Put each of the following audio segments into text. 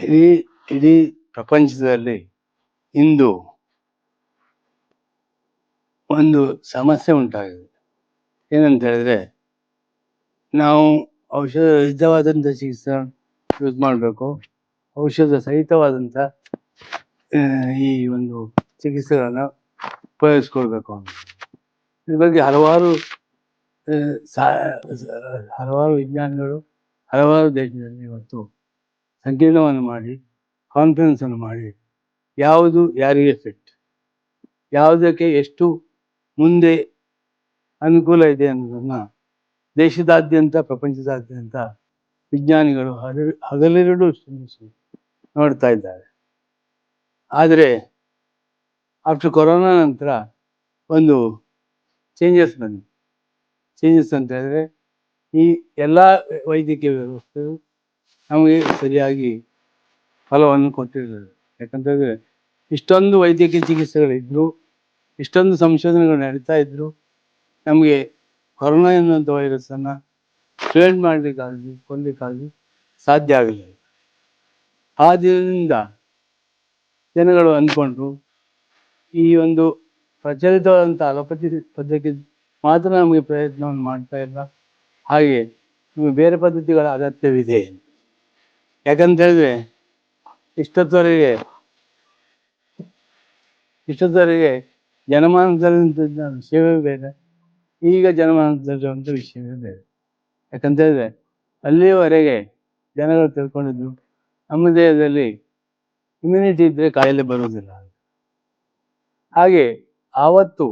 ಇಡೀ ಇಡೀ ಪ್ರಪಂಚದಲ್ಲಿ ಇಂದು ಒಂದು ಸಮಸ್ಯೆ ಉಂಟಾಗಿದೆ. ಏನಂತ ಹೇಳಿದ್ರೆ, ನಾವು ಔಷಧ ರಹಿತವಾದಂಥ ಚಿಕಿತ್ಸೆ ಯೂಸ್ ಮಾಡಬೇಕು. ಔಷಧ ಸಹಿತವಾದಂಥ ಈ ಒಂದು ಚಿಕಿತ್ಸೆಗಳನ್ನ ಉಪಯೋಗಿಸ್ಕೊಳ್ಬೇಕು ಇದ್ರ ಬಗ್ಗೆ ಹಲವಾರು ಹಲವಾರು ವಿಜ್ಞಾನಿಗಳು ಹಲವಾರು ದೇಶದಲ್ಲಿ ಇವತ್ತು ಸಂಕೀರ್ಣವನ್ನು ಮಾಡಿ ಕಾನ್ಫರೆನ್ಸ್ ಅನ್ನು ಮಾಡಿ, ಯಾವುದು ಯಾರಿಗೆ ಫಿಟ್ ಯಾವುದಕ್ಕೆ ಎಷ್ಟು ಮುಂದೆ ಅನುಕೂಲ ಇದೆ ಅನ್ನೋದನ್ನು ದೇಶದಾದ್ಯಂತ, ಪ್ರಪಂಚದಾದ್ಯಂತ ವಿಜ್ಞಾನಿಗಳು ಹಗಲು ಹಗಲೆರಡೂ ಶ್ರಮಿಸಿ ನೋಡ್ತಾ ಇದ್ದಾರೆ. ಆದರೆ ಆಫ್ಟರ್ ಕೊರೋನಾ ನಂತರ ಒಂದು ಚೇಂಜಸ್ ಬಂದಿದೆ. ಚೇಂಜಸ್ ಅಂತ ಹೇಳಿದ್ರೆ ಈ ಎಲ್ಲ ವೈದ್ಯಕೀಯ ವ್ಯವಸ್ಥೆಯು ನಮಗೆ ಸರಿಯಾಗಿ ಫಲವನ್ನು ಕೊಟ್ಟಿರಲಿಲ್ಲ ಯಾಕಂತಂದರೆ ಇಷ್ಟೊಂದು ವೈದ್ಯಕೀಯ ಚಿಕಿತ್ಸೆಗಳಿದ್ದರು ಇಷ್ಟೊಂದು ಸಂಶೋಧನೆಗಳು ನಡೀತಾ ಇದ್ದರು ನಮಗೆ ಕೊರೋನಾ ಎನ್ನುವಂಥ ವೈರಸ್ಸನ್ನು ಪ್ರಿವೆಂಟ್ ಮಾಡಲಿಕ್ಕಾಗಲಿ ಕೊಲ್ಲಿಕ್ಕಾಗಲಿ ಸಾಧ್ಯ ಆಗಲಿಲ್ಲ. ಆ ದಿನದಿಂದ ಜನಗಳು ಅಂದ್ಕೊಂಡ್ರು, ಈ ಒಂದು ಪ್ರಚಲಿತವಾದಂಥ ಅಲೋಪತಿ ಪದ್ಧತಿ ಮಾತ್ರ ನಮಗೆ ಪ್ರಯತ್ನವನ್ನು ಮಾಡ್ತಾ ಇಲ್ಲ. ಹಾಗೆ ಬೇರೆ ಪದ್ಧತಿಗಳ ಅಗತ್ಯವಿದೆ. ಯಾಕಂತ ಹೇಳಿದ್ರೆ ಇಷ್ಟೊತ್ತವರೆಗೆ ಇಷ್ಟೊತ್ತವರೆಗೆ ಜನಮಾನಸದಲ್ಲಿದ್ದ ವಿಷಯವೇ ಬೇರೆ, ಈಗ ಜನಮಾನದಲ್ಲಿರುವಂಥ ವಿಷಯವೇ ಬೇರೆ. ಯಾಕಂತ ಹೇಳಿದ್ರೆ ಅಲ್ಲಿಯವರೆಗೆ ಜನಗಳು ತಿಳ್ಕೊಂಡಿದ್ರು ನಮ್ಮ ದೇಹದಲ್ಲಿ ಇಮ್ಯುನಿಟಿ ಇದ್ದರೆ ಕಾಯಿಲೆ ಬರುವುದಿಲ್ಲ. ಹಾಗೆ ಆವತ್ತು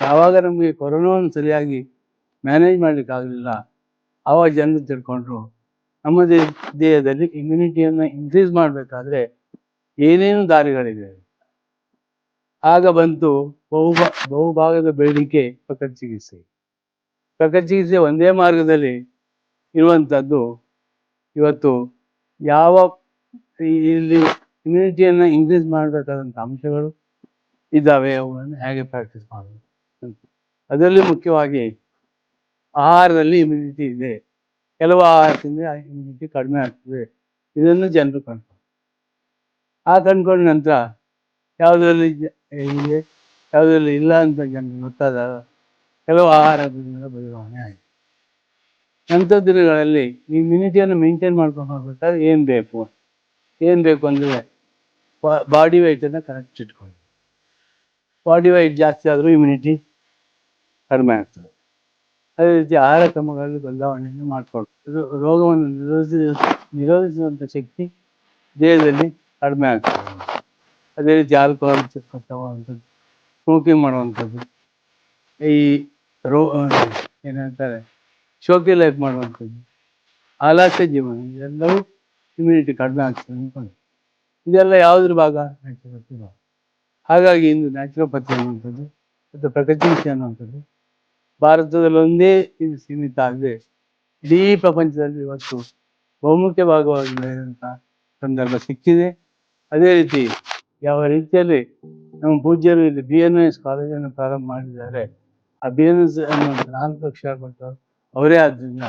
ಯಾವಾಗ ನಮಗೆ ಕೊರೋನಾವನ್ನು ಸರಿಯಾಗಿ ಮ್ಯಾನೇಜ್ ಮಾಡ್ಲಿಕ್ಕೆ ಆಗಲಿಲ್ಲ ಆವಾಗ ಜನರು ತಿಳ್ಕೊಂಡ್ರು ನಮ್ಮ ದೇಹದಲ್ಲಿ ಇಮ್ಯುನಿಟಿಯನ್ನು ಇನ್ಕ್ರೀಸ್ ಮಾಡಬೇಕಾದ್ರೆ ಏನೇನು ದಾರಿಗಳಿದೆ ಆಗ ಬಂತು ಬಹುಭಾ, ಬಹುಭಾಗದ ಬೇಡಿಕೆ ಪ್ರಕೃತಿ ಚಿಕಿತ್ಸೆ. ಪ್ರಕೃತಿ ಚಿಕಿತ್ಸೆ ಒಂದೇ ಮಾರ್ಗದಲ್ಲಿ ಇರುವಂಥದ್ದು ಇವತ್ತು ಯಾವ ಇಲ್ಲಿ ಇಮ್ಯುನಿಟಿಯನ್ನು ಇನ್ಕ್ರೀಸ್ ಮಾಡಬೇಕಾದಂಥ ಅಂಶಗಳು ಇದ್ದಾವೆ ಅವುಗಳನ್ನು ಹೇಗೆ ಪ್ರಾಕ್ಟೀಸ್ ಮಾಡೋದು. ಅದರಲ್ಲಿ ಮುಖ್ಯವಾಗಿ ಆಹಾರದಲ್ಲಿ ಇಮ್ಯುನಿಟಿ ಇದೆ. ಕೆಲವು ಆಹಾರ ತಿಂದರೆ ಇಮ್ಯುನಿಟಿ ಕಡಿಮೆ ಆಗ್ತದೆ. ಇದನ್ನು ಜನರು ಕಂಡ್ಕೊಂಡು ಆ ಕಂಡ್ಕೊಂಡ ನಂತರ ಯಾವುದರಲ್ಲಿ ಇದೆ? ಯಾವುದರಲ್ಲಿ ಇಲ್ಲ ಅಂತ ಜನರು ಗೊತ್ತಾದಾಗ ಕೆಲವು ಆಹಾರದಿಂದ ಬದಲಾವಣೆ ಆಯಿತು ನಂತರ ದಿನಗಳಲ್ಲಿ ಈ ಇಮ್ಯುನಿಟಿಯನ್ನು ಮೇಂಟೈನ್ ಮಾಡ್ಕೊಂಡು ಹೋಗ್ಬೇಕಾದ್ರೆ ಏನು ಬೇಕು? ಏನು ಬೇಕು ಅಂದರೆ ಬಾಡಿ ವೆಯ್ಟನ್ನು ಕರೆಕ್ಟ್ ಇಟ್ಕೊಳ್ಳಿ. ಬಾಡಿ ವೆಯ್ಟ್ ಜಾಸ್ತಿ ಆದರೂ ಇಮ್ಯುನಿಟಿ ಕಡಿಮೆ ಆಗ್ತದೆ. ಅದೇ ರೀತಿ ಆಹಾರ ಕ್ರಮಗಳಲ್ಲಿ ಬದಲಾವಣೆಯನ್ನು ಮಾಡಿಕೊಂಡು ರೋಗವನ್ನು ನಿರೋಧಿಸ ನಿರೋಧಿಸುವಂಥ ಶಕ್ತಿ ದೇಹದಲ್ಲಿ ಕಡಿಮೆ ಆಗ್ತದೆ. ಅದೇ ರೀತಿ ಆಲ್ಕೋಹಾಲ್ ತಗೊಳ್ಳುವಂಥದ್ದು ಸ್ಮೋಕಿಂಗ್ ಮಾಡುವಂಥದ್ದು ಈ ರೋ ಏನಂತಾರೆ, ಶೋಕಿ ಲೈಫ್ ಮಾಡುವಂಥದ್ದು ಆಲಾಸ್ಯ ಜೀವನ, ಇದೆಲ್ಲವೂ ಇಮ್ಯುನಿಟಿ ಕಡಿಮೆ ಆಗ್ತದೆ ಅಂದ್ಕೊಂಡು ಇದೆಲ್ಲ ಯಾವುದ್ರ ಭಾಗ? ನ್ಯಾಚುರೋಪತಿ ಭಾಗ. ಹಾಗಾಗಿ ಇಂದು ನ್ಯಾಚುರೋಪತಿ ಅನ್ನುವಂಥದ್ದು, ಮತ್ತು ಪ್ರಕೃತಿ ವಿಷಯ ಅನ್ನುವಂಥದ್ದು ಭಾರತದಲ್ಲಿ ಒಂದೇ ಇದು ಸೀಮಿತ ಆಗದೆ. ಇಡೀ ಪ್ರಪಂಚದಲ್ಲಿ ಇವತ್ತು ಬಹುಮುಖ್ಯ ಭಾಗವಾಗಿ ಬೆಳೆದಂಥ ಸಂದರ್ಭ ಸಿಕ್ಕಿದೆ. ಅದೇ ರೀತಿ ಯಾವ ರೀತಿಯಲ್ಲಿ ನಮ್ಮ ಪೂಜ್ಯರು ಇಲ್ಲಿ ಬಿ ಎನ್ ಎಸ್ ಕಾಲೇಜನ್ನು ಪ್ರಾರಂಭ ಮಾಡಿದ್ದಾರೆ. ಆ ಬಿ ಎನ್ ಎಸ್ ನಾಲ್ಕು ಅಕ್ಷರ ಕೊಟ್ಟರು ಅವರೇ ಆದ್ದರಿಂದ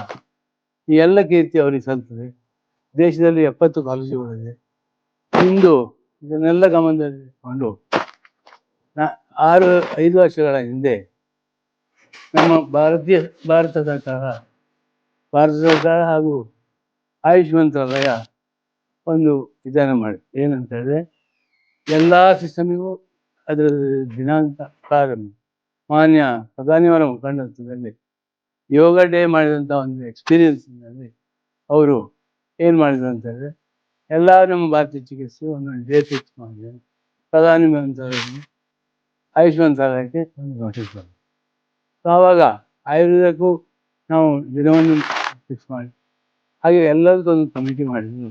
ಈ ಎಲ್ಲ ಕೀರ್ತಿ ಅವರಿಗೆ ಸಲ್ತದೆ ದೇಶದಲ್ಲಿ ಎಪ್ಪತ್ತು ಕಾಲೇಜುಗಳಿದೆ. ಇಂದು ಇದನ್ನೆಲ್ಲ ಗಮನದಲ್ಲಿಟ್ಟುಕೊಂಡು ನಾ ಆರು ಐದು ವರ್ಷಗಳ ಹಿಂದೆ ನಮ್ಮ ಭಾರತೀಯ ಭಾರತ ಸರ್ಕಾರ ಭಾರತ ಸರ್ಕಾರ ಹಾಗೂ ಆಯುಷ್ ಮಂತ್ರಾಲಯ ಒಂದು ವಿಧಾನ ಮಾಡಿ. ಏನಂತ ಹೇಳಿದ್ರೆ ಎಲ್ಲ ಸಿಸ್ಟಮಿಗೂ ಅದರ ದಿನಾಂಕ ಪ್ರಾರಂಭ. ಮಾನ್ಯ ಪ್ರಧಾನಿಯವರ ಮುಖಂಡತ್ವದಲ್ಲಿ, ಯೋಗ ಡೇ ಮಾಡಿದಂಥ ಒಂದು ಎಕ್ಸ್ಪೀರಿಯನ್ಸ್ನಲ್ಲಿ ಅವರು ಏನು ಮಾಡಿದ್ರು ಅಂತ ಹೇಳಿದ್ರೆ ಎಲ್ಲ ನಮ್ಮ ಭಾರತೀಯ ಚಿಕಿತ್ಸೆ ಒಂದೊಂದು ಡೇ ಫಿಕ್ಸ್ ಮಾಡಿದೆ ಪ್ರಧಾನಿ ಮಂತ್ರಾಲಯ ಆಯುಷ್ ಮಂತ್ರಾಲಯಕ್ಕೆ ಒಂದು ನೋಟಿಸ್ ಬಂತು. ಆವಾಗ ಆಯುರ್ವೇದಕ್ಕೂ ನಾವು ದಿನವನ್ನು ಫಿಕ್ಸ್ ಮಾಡಿ. ಹಾಗೆ ಎಲ್ಲದಕ್ಕೂ ಒಂದು ಕಮಿಟಿ ಮಾಡಿದ್ರು.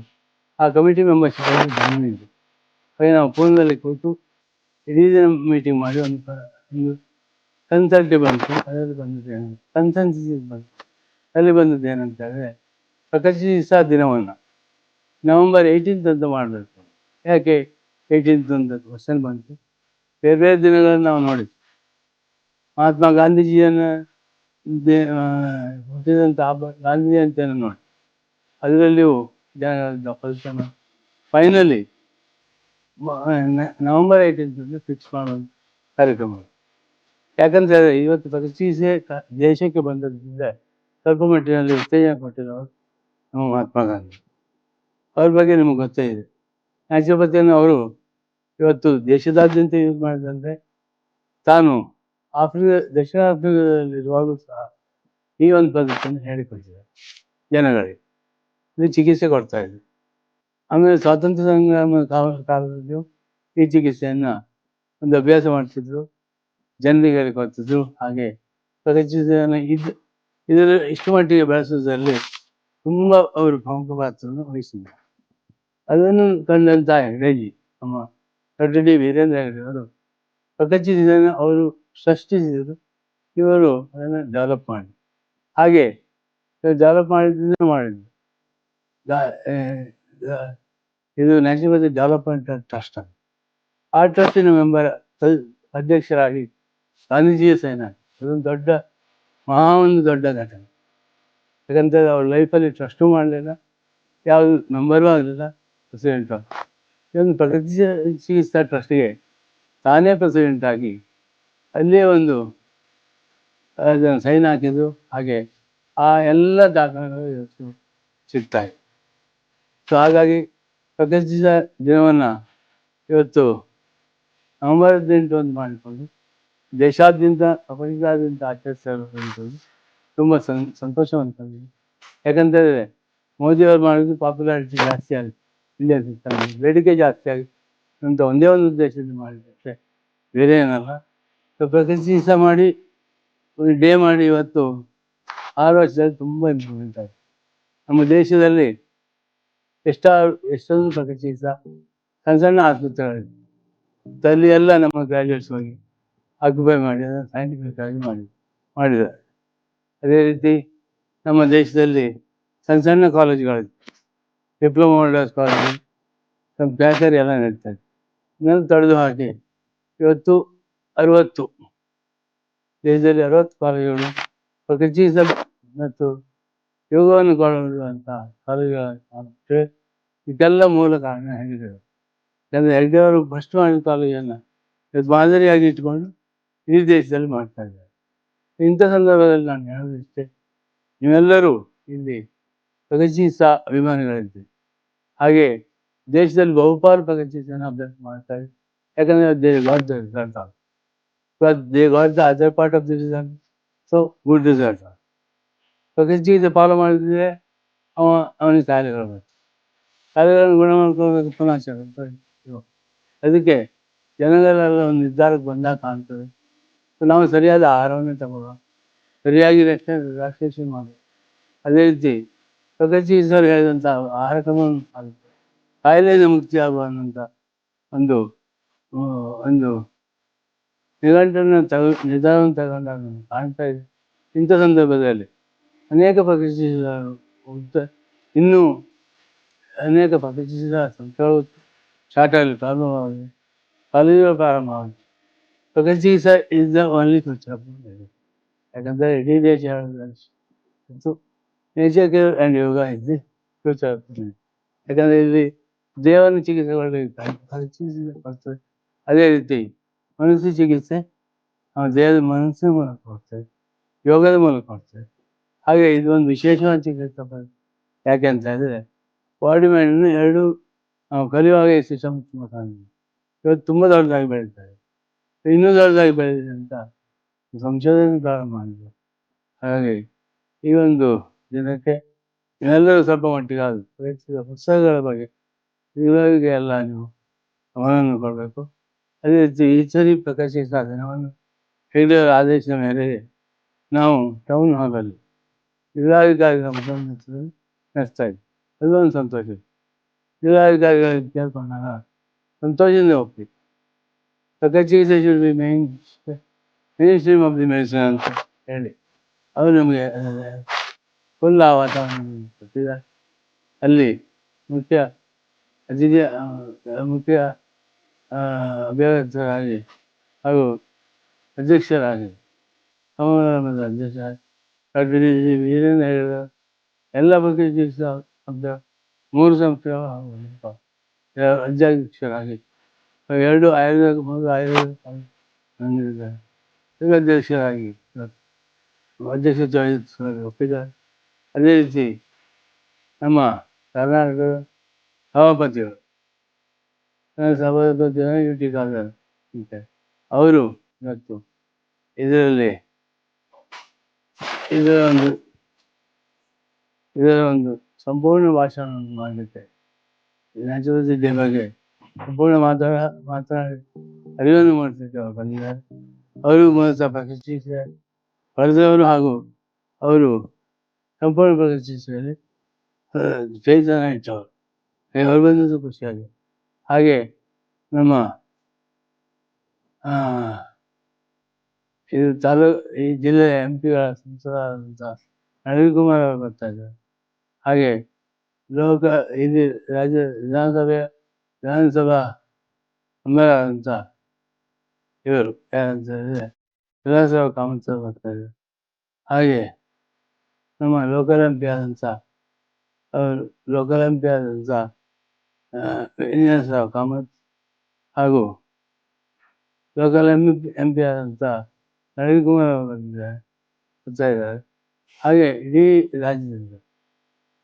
ಆ ಕಮಿಟಿ ಮೆಂಬರ್ಶಿಪ್ ಬಂದಿದ್ದು ಹಾಗೆ ನಾವು ಫೋನಲ್ಲಿ ಕೂತು ಇಡೀ ದಿನ ಮೀಟಿಂಗ್ ಮಾಡಿ ಒಂದು ಒಂದು ಕನ್ಸಲ್ಟಿ ಬಂತು. ಅದರಲ್ಲಿ ಬಂದದ್ದು ಕನ್ಸಲ್ಟಿ ಬಂತು. ಅಲ್ಲಿ ಬಂದದ್ದು ಏನಂತ ಹೇಳಿದ್ರೆ ಪ್ರಕೃತಿ ಸಹ ದಿನವನ್ನು. ನವೆಂಬರ್ ಏಯ್ಟೀನ್ತ್ ಅಂತ ಮಾಡಬೇಕು. ಯಾಕೆ ಏಯ್ಟೀನ್ತ್ ಅಂತ ಕ್ವಶನ್ ಬಂತು. ಬೇರೆ ಬೇರೆ ದಿನಗಳನ್ನು ನಾವು ನೋಡಿದ್ವಿ. ಮಹಾತ್ಮ ಗಾಂಧೀಜಿಯನ್ನು ದೇ- ಆ, ಹಬ್ಬ ಗಾಂಧಿ ಜಯಂತಿಯನ್ನು ನೋಡಿ. ಅದರಲ್ಲಿಯೂ ಜನ ಫಲಿತಾಂಶ ಫೈನಲಿ ನವೆಂಬರ್ ಏಯ್ಟೀನ್ತ್ ಫಿಕ್ಸ್ ಮಾಡೋದು ಕಾರ್ಯಕ್ರಮ. ಯಾಕಂತ ಹೇಳಿದ್ರೆ ಇವತ್ತು ಪರಿಸ್ಥಿತಿ ದೇಶಕ್ಕೆ ಬಂದದ್ರಿಂದ ಸ್ವಲ್ಪ ಮಟ್ಟಿನಲ್ಲಿ ಉತ್ತೇಜನ ಕೊಟ್ಟಿರೋರು ನಮ್ಮ ಮಹಾತ್ಮ ಗಾಂಧಿ. ಅವ್ರ ಬಗ್ಗೆ ನಿಮ್ಗೆ ಗೊತ್ತೇ ಇದೆ. ನ್ಯಾಚುರೋಪತಿಯನ್ನು ಅವರು ಇವತ್ತು ದೇಶದಾದ್ಯಂತ ಯೂಸ್ ಮಾಡಿದಂದ್ರೆ ತಾನು ಆಫ್ರಿಕಾ, ದಕ್ಷಿಣ ಆಫ್ರಿಕಾದಲ್ಲಿರುವಾಗಲೂ ಸಹ ಈ ಒಂದು ಪದ್ಧತಿಯನ್ನು ಹೇಳಿಕೊಟ್ಟಿದ್ದಾರೆ ಜನಗಳಿಗೆ. ಇದು ಚಿಕಿತ್ಸೆ ಕೊಡ್ತಾ ಇದ್ರು ಆಮೇಲೆ ಸ್ವಾತಂತ್ರ್ಯ ಸಂಗ್ರಾಮ ಕಾಲ- ಕಾಲದಲ್ಲಿಯೂ ಈ ಚಿಕಿತ್ಸೆಯನ್ನು ಒಂದು ಅಭ್ಯಾಸ ಮಾಡ್ತಿದ್ರು, ಜನರಿಗೆ ಹೇಳಿಕೊಡ್ತಿದ್ರು ಹಾಗೆ ಪ್ರಗತಿಯನ್ನು ಇದು, ಇದರ ಇಷ್ಟು ಮಟ್ಟಿಗೆ ಬೆಳೆಸೋದ್ರಲ್ಲಿ ತುಂಬ ಅವರು ಪ್ರಮುಖ ಪಾತ್ರವನ್ನು ವಹಿಸಿದ್ದಾರೆ. ಅದನ್ನು ಕಂಡಂತ ಹೆಗ್ಡೆಜಿ ನಮ್ಮ ಡಾಕ್ಟರ್ ಡಿ ವೀರೇಂದ್ರ ಹೆಗ್ಡೆ ಅವರು ಪ್ರಗತಿಯನ್ನು ಅವರು ಸೃಷ್ಟಿಸಿದರು ಇವರು ಅದನ್ನು ಡೆವಲಪ್ ಮಾಡಿ ಹಾಗೆ ಡೆವಲಪ್ ಮಾಡಿದ್ದನ್ನು ಮಾಡಿದ್ರು. ಇದು ನ್ಯಾಚುರೋಪತಿ ಡೆವಲಪ್ಮೆಂಟ್ ಟ್ರಸ್ಟ್ ಅಂತ. ಆ ಟ್ರಸ್ಟಿನ ಮೆಂಬರ್ ಅಧ್ಯಕ್ಷರಾಗಿ ಗಾಂಧೀಜಿಯ ಸೇನಾ. ಅದೊಂದು ದೊಡ್ಡ, ಮಹಾ ಒಂದು ದೊಡ್ಡ ಘಟನೆ. ಯಾಕಂತಂದ್ರೆ ಅವ್ರ ಲೈಫಲ್ಲಿ ಟ್ರಸ್ಟು ಮಾಡಲಿಲ್ಲ. ಯಾವುದು ಮೆಂಬರೂ ಆಗಲಿಲ್ಲ. ಪ್ರೆಸಿಡೆಂಟು ಇದೊಂದು ಪ್ರಗತಿ ಚಿಕಿತ್ಸಾ ಟ್ರಸ್ಟಿಗೆ ತಾನೇ ಪ್ರೆಸಿಡೆಂಟ್ ಆಗಿ ಅಲ್ಲೇ ಒಂದು, ಅದನ್ನು ಸೈನ್ ಹಾಕಿದ್ರು, ಹಾಗೆ ಆ ಎಲ್ಲ ದಾಖಲೆಗಳು ಇವತ್ತು ಸಿಗ್ತಾ ಇದೆ. ಸೊ ಹಾಗಾಗಿ ಪ್ರಗತಿಸಿದ ದಿನವನ್ನು ಇವತ್ತು ನವೆಂಬರ್ ಹದಿನೆಂಟು ಒಂದು ಮಾಡಿಕೊಂಡು, ದೇಶಾದ್ಯಂತ, ಪ್ರಪಂಚದಾದ್ಯಂತ ಆಚರಿಸಿರುವಂಥದ್ದು ತುಂಬ ಸಂ, ಸಂತೋಷವಂತದ್ದು. ಯಾಕಂತಂದರೆ ಮೋದಿಯವರು ಮಾಡಿದ್ದು ಪಾಪ್ಯುಲಾರಿಟಿ ಜಾಸ್ತಿ ಆಗುತ್ತೆ ಇಂಡಿಯಾ ಸಿಸ್ಟಮ್ ಬೇಡಿಕೆ ಜಾಸ್ತಿ ಆಗುತ್ತೆ ಅಂತ ಒಂದೇ ಒಂದು ಉದ್ದೇಶದಿಂದ ಮಾಡಿದ್ರೆ ಬೇರೆ ಏನಲ್ಲ. ಸೊ ಪ್ರಗತಿ ಸಹ ಮಾಡಿ ಒಂದು ಡೇ ಮಾಡಿ ಇವತ್ತು ಆರು ವರ್ಷದಲ್ಲಿ ತುಂಬ ಇಂಪ್ರೂವ್ಮೆಂಟ್ ಆಗಿದೆ. ನಮ್ಮ ದೇಶದಲ್ಲಿ ಎಷ್ಟು, ಎಷ್ಟೊಂದು ಪ್ರಗತಿ ಸಹ ಸಣ್ಣ ಸಣ್ಣ ಆಸ್ಪತ್ರೆಗಳಿದೆ ಅಲ್ಲಿ ಎಲ್ಲ ನಮ್ಮ ಗ್ರಾಜುಯೇಟ್ಸ್ ಹೋಗಿ ಆಕ್ಯುಪೈ ಮಾಡಿ, ಅದನ್ನು ಸೈಂಟಿಫಿಕ್ ಆಗಿ ಮಾಡಿ, ಮಾಡಿದ್ದಾರೆ. ಅದೇ ರೀತಿ ನಮ್ಮ ದೇಶದಲ್ಲಿ ಸಣ್ಣ ಸಣ್ಣ ಕಾಲೇಜುಗಳಿದೆ ಡಿಪ್ಲೊಮಾ ಹೋಲ್ಡರ್ಸ್ ಕಾಲೇಜು ನಮ್ಮ ಎಲ್ಲ ನಡೀತಾ ಇದೆ. ಇದನ್ನು ತಡೆದು ಹಾಕಿ ಇವತ್ತು ಅರವತ್ತು. ದೇಶದಲ್ಲಿ ಅರವತ್ತು ಕಾಲೇಜುಗಳು ಪ್ರಗತಿ ಮತ್ತು ಯೋಗವನ್ನು ಕೊಡುವಂತಹ ಕಾಲೇಜುಗಳ ಇದೆಲ್ಲ ಮೂಲ ಕಾರಣ ಹೇಳಿದರು ಯಾಕಂದರೆ ಹೆಗ್ಡೆಯವರು ಫಸ್ಟ್ ಮಾಡಿದ ಕಾಲೇಜನ್ನು ಇವತ್ತು ಮಾದರಿಯಾಗಿ ಇಟ್ಕೊಂಡು ಈ ದೇಶದಲ್ಲಿ ಮಾಡ್ತಾ ಇದ್ದಾರೆ. ಇಂಥ ಸಂದರ್ಭದಲ್ಲಿ ನಾನು ಹೇಳೋದಿಷ್ಟೇ ನೀವೆಲ್ಲರೂ ಇಲ್ಲಿ ಪ್ರಗತಿ ಸಹ ಅಭಿಮಾನಿಗಳಿದ್ದೀರಿ. ಹಾಗೆ ದೇಶದಲ್ಲಿ ಬಹುಪಾಲು ಪ್ರಗತಿ ಜನ ಅಭ್ಯಾಸ ಮಾಡ್ತಾ ಇದ್ದಾರೆ. ಯಾಕಂದರೆ they but they got the other part of the result. So, good result. ಪ್ರಗತಿ ಫಾಲೋ ಮಾಡಿದ್ರೆ ಅವ ಅವನಿಗೆ ಕಾಯಿಲೆಗಳು ಬರ್ತವೆ ಕಾಯಿಲೆಗಳನ್ನು ಗುಣ ಮಾಡ್ಕೊಳ್ಬೇಕು ಪುನಃ ಅದಕ್ಕೆ ಜನಗಳೆಲ್ಲ ಒಂದು ನಿರ್ಧಾರಕ್ಕೆ ಬಂದಾಗ ಕಾಣ್ತದೆ. ಸೊ ನಾವು ಸರಿಯಾದ ಆಹಾರವನ್ನೇ ತಗೊಳ್ಳೋ ಸರಿಯಾಗಿ ರಕ್ಷಣೆ ರಿಲ್ಯಾಕ್ಸೇಷನ್ ಮಾಡಿ ಅದೇ ರೀತಿ, ಪ್ರಗತಿ ಸರ್ ಹೇಳಿದಂಥ ಆಹಾರ ಕ್ರಮವನ್ನು ಆಗುತ್ತೆ ಕಾಯಿಲೆಯಿಂದ ಮುಕ್ತಿ ಆಗುವಂಥ ಒಂದು ಒಂದು ನಿಘಂಟನ್ನು ತಗ ನಿರ್ಧಾರವನ್ನು ತಗೊಂಡಾಗ ನಮ್ಗೆ ಕಾಣ್ತಾ ಇದೆ ಇಂಥ ಸಂದರ್ಭದಲ್ಲಿ ಅನೇಕ ಪ್ರಗತಿಸಿದ ಉದ್ದ ಇನ್ನೂ ಅನೇಕ ಪ್ರಗತಿಸಿದ ಸಂಸ್ಥೆಗಳು ಸ್ಟಾರ್ಟ್ ಆಗಲಿ ಪ್ರಾರಂಭವಾಗಿದೆ ಕಾಲೇಜುಗಳು ಪ್ರಾರಂಭವಾಗಿದೆ ಪ್ರಗತಿ ಸಹ ಇಸ್ ದ ಓನ್ಲಿ ಫ್ಯೂಚರ್ ಯಾಕಂದರೆ ಇಡೀ ದೇಶ ಮತ್ತು nature care and yoga is the future ಯಾಕಂದರೆ ಇಲ್ಲಿ ದೇವರನ್ನು ಚಿಕಿತ್ಸೆ ಕೊಡಬೇಕಾಗಿ ಚಿಕಿತ್ಸೆ ಕೊಡ್ತದೆ ಅದೇ ರೀತಿ ಮನಸ್ಸು ಚಿಕಿತ್ಸೆ ನಾವು ದೇಹದ ಮನಸ್ಸಿನ ಮೂಲಕ ಕೊಡ್ತೇವೆ, ಯೋಗದ ಮೂಲಕ ಕೊಡ್ತೇವೆ. ಹಾಗೆ ಇದು ಒಂದು ವಿಶೇಷವಾದ ಚಿಕಿತ್ಸೆ ಯಾಕೆಂತ ಹೇಳಿದ್ರೆ ಬಾಡಿ ಮೈಂಡನ್ನು ಎರಡು ನಾವು ಕಲಿಯುವಾಗ ಸಿಸ್ಟಮ್ ಇವತ್ತು ತುಂಬ ದೊಡ್ಡದಾಗಿ ಬೆಳೀತಾರೆ. ಇನ್ನೂ ದೊಡ್ಡದಾಗಿ ಬೆಳೆದಿದೆ ಅಂತ ಸಂಶೋಧನೆ ಪ್ರಾರಂಭ ಮಾಡಿದ್ರು. ಹಾಗಾಗಿ ಈ ಒಂದು ದಿನಕ್ಕೆ ಎಲ್ಲರೂ ಸ್ವಲ್ಪ ಮಟ್ಟಿಗೆ ಅದು ಪುಸ್ತಕಗಳ ಬಗ್ಗೆ ಇವಾಗ ಎಲ್ಲ ನೀವು ಗಮನವನ್ನು ಕೊಡಬೇಕು. ಅದೇ ರೀತಿ ಈ ಸರಿ ಪ್ರಕಾಶಿಸಿದ ದಿನವನ್ನು ಹೆಗ್ಡೆಯವರ ಆದೇಶದ ಮೇರೆಗೆ ನಾವು ಟೌನ್ ಹಾಲಲ್ಲಿ ಜಿಲ್ಲಾಧಿಕಾರಿಗಳ ಮುಖಂಡರಲ್ಲಿ ನಡೆಸ್ತಾ ಇದ್ವಿ ಅದು ಒಂದು ಸಂತೋಷ ಜಿಲ್ಲಾಧಿಕಾರಿಗಳಿಗೆ ಕೇಳ್ಕೊಂಡಾಗ ಸಂತೋಷದಿಂದ ಹೋಗ್ತೀವಿ ಪ್ರಗತಿಸಿದ should be main mainstream of the medicine ಅಂತ ಹೇಳಿ ಅವರು ನಮಗೆ ಫುಲ್ ಆ ವಾತಾವರಣ ಕೊಟ್ಟಿದ್ದಾರೆ ಅಲ್ಲಿ ಮುಖ್ಯ ಅತಿಥಿ ಆ, ಮುಖ್ಯ ಅಭ್ಯರ್ಥಿಗಳಾಗಿ ಹಾಗೂ ಅಧ್ಯಕ್ಷರಾಗಿ, ಸಮಾರಂಭದ ಅಧ್ಯಕ್ಷ ಡಾಕ್ಟರ್ ವೀರೇಂದ್ರ ಹೆಗಡೆ, ಎಲ್ಲ ಬಗ್ಗೆ ಚಿಕಿತ್ಸಾ ಶಬ್ದ ಮೂರು ಹಾಗೂ ಅಧ್ಯಕ್ಷರಾಗಿ ಎರಡು ಆಯುರ್ವೇದ, ಮೂರು ಆಯುರ್ವೇದ ಹೊಂದಿದ್ದಾರೆ. ಈಗ ಅಧ್ಯಕ್ಷರಾಗಿ ಅಧ್ಯಕ್ಷ ಒಪ್ಪಿದ್ದಾರೆ. ಅದೇ ರೀತಿ ನಮ್ಮ ಕರ್ನಾಟಕದ ಸಭಾಪತಿಗಳು ಸಭಾಪತಿ ಜನ ಟಿ ಖಾದರ್ ಅಂತ ಅವರು ಇವತ್ತು ಇದರಲ್ಲಿ ಇದರ ಒಂದು ಇದರ ಒಂದು ಸಂಪೂರ್ಣ ಭಾಷಣ ಮಾಡುತ್ತೆ ನ್ಯಾಚುರಲ್ ಬಗ್ಗೆ ಸಂಪೂರ್ಣ ಮಾತಾಡ ಮಾತನಾಡಿ ಅರಿವನ್ನು ಮೂಡಿಸಲಿಕ್ಕೆ ಅವರು ಬಂದಿದ್ದಾರೆ. ಅವರು ಮೂಲತಃ ಪ್ರತಿಷ್ಠಿಸಿದ ಪಡೆದವರು ಹಾಗೂ ಅವರು ಸಂಪೂರ್ಣ ಪ್ರತಿಷ್ಠಿಸುವಲ್ಲಿ ಚೈತನ್ಯ ಇಟ್ಟವರು. ಅವರು ಬಂದದ್ದು ಖುಷಿಯಾಗಿದೆ. ಹಾಗೆ ನಮ್ಮ ಇದು ತಾಲೂ, ಈ ಜಿಲ್ಲೆಯ ಎಂ ಪಿಗಳ ಸಂಸದರಾದಂಥ ನಳಿನ್ ಕುಮಾರ್ ಅವರು ಬರ್ತಾ ಇದ್ದಾರೆ. ಹಾಗೆ ಲೋಕ, ಇಲ್ಲಿ ರಾಜ್ಯ ವಿಧಾನಸಭೆಯ ವಿಧಾನಸಭಾ ಮೆಂಬರಾದಂಥ ಇವರು ಯಾರಂತ ಹೇಳಿದ್ರೆ ವಿಧಾನಸಭಾ ಕಾಮತ್ ಬರ್ತಾ ಇದ್ದಾರೆ. ಹಾಗೆ ನಮ್ಮ ಲೋಕಲ್ ಎಂ ಪಿ ಆದಂಥ ಅವರು, ಲೋಕಲ್ ಎಂ ಪಿ ಆದಂಥ ಶ್ರೀನಿವಾಸರಾವ್ ಕಾಮತ್ ಹಾಗೂ ಲೋಕಲ್ ಎಂ ಎಂ ಪಿ ಆದಂಥ ನಳಿನ್ ಕುಮಾರ್ ಬಂದಿದ್ದಾರೆ, ಬರ್ತಾ ಇದ್ದಾರೆ. ಹಾಗೆ ಇಡೀ ರಾಜ್ಯದಿಂದ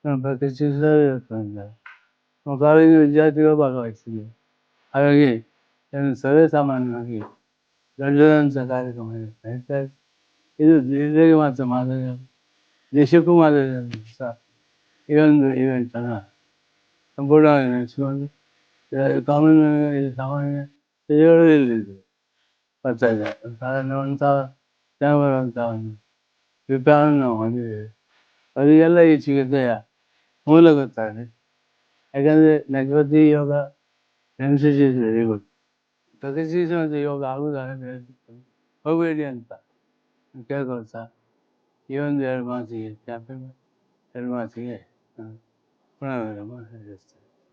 ನಮ್ಮ ಪ್ರತಿಷ್ಠಿತರು ಬಂದಿದ್ದಾರೆ ನಮ್ಮ ಕಾಲೇಜಿನ ವಿದ್ಯಾರ್ಥಿಗಳು ಭಾಗವಹಿಸಿದ್ದಾರೆ ಹಾಗಾಗಿ ಸರ್ವೇ ಸಾಮಾನ್ಯವಾಗಿ ದೊಡ್ಡದಂಥ ಕಾರ್ಯಕ್ರಮ ನಡೀತಾ ಇದೆ. ಜಿಲ್ಲೆಗೆ ಮಾತ್ರ ಮಾದರಿ ದೇಶಕ್ಕೂ ಮಾದರಿ ಸಹ ಈ ಒಂದು ಇವೆಂಟನ್ನು ಸಂಪೂರ್ಣವಾಗಿ ನಡೆಸಿಕೊಂಡು ಇದರಲ್ಲಿ ಕಾಮನ್ ಇದು ಸಾಮಾನ್ಯ ಪ್ರಜೆಗಳು ಇಲ್ಲಿದೆ ಬರ್ತಾ ಇದ್ದಾರೆ ಸಾಧಾರಣ ಒಂದು ಸಾವಿರ ಜನ ಬರುವಂಥ ಒಂದು ಅಭಿಪ್ರಾಯವನ್ನು ನಾವು ಹೊಂದಿದ್ದೇವೆ ಅವರಿಗೆಲ್ಲ ಈ ಚಿಕಿತ್ಸೆಯ ಮೂಲ ಗೊತ್ತಾಗಿದೆ ಯಾಕಂದರೆ ನಗವತಿ ಯೋಗ ನೆನ್ಸಿಸ್ ವೆರಿ ಗುಡ್ ಪ್ರಗತಿಶೀಲ ಮತ್ತು ಯೋಗ ಆಗುವುದಾದ್ರೆ ಹೋಗಬೇಡಿ ಅಂತ ಕೇಳ್ಕೊಳ್ತಾ ಈ ಒಂದು ಎರಡು ಮಾತಿಗೆ ಜ್ಞಾಪಕ ಎರಡು ಮಾತಿಗೆ Bueno,